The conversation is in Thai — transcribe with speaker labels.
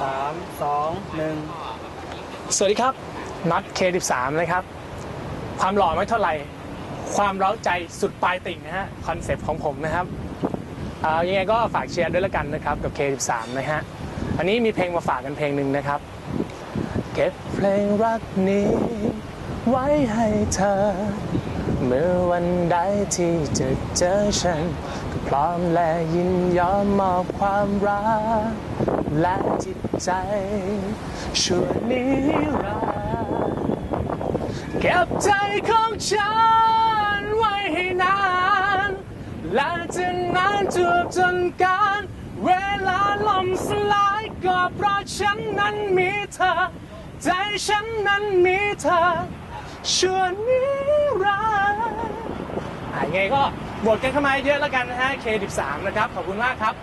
Speaker 1: สามสองหนึ่ง
Speaker 2: สวัสดีครับน็อต K13 นะครับ ความหล่อไม่เท่าไหร่ ความเร้าใจสุดปลายติ่งนะฮะ คอนเซปต์ของผมนะครับเอ่อยังไงก็ฝากเชียร์ด้วยละกันนะครับ กับ K13 นะฮะ อันนี้มีเพลงมาฝากกันเพลงหนึ่งนะครับ เก็บเพลงรักนี้ ไว้ให้เธอ เมื่อวันใดที่จะเจอฉัน ก็พร้อมและยินยอมมอบความรัก และจิตใจชั่วนิรันดร์เก็บใจของฉันไว้ให้นาน และจะนานจวบจนการ เวลาล่มสลายก็เพราะฉันนั้นมีเธอ ใจฉันนั้นมีเธอชั่วนิรันดร์ ไงก็โหวตกันเข้ามาเยอะแล้วกันนะฮะ K13 นะครับ ขอบคุณมากครับ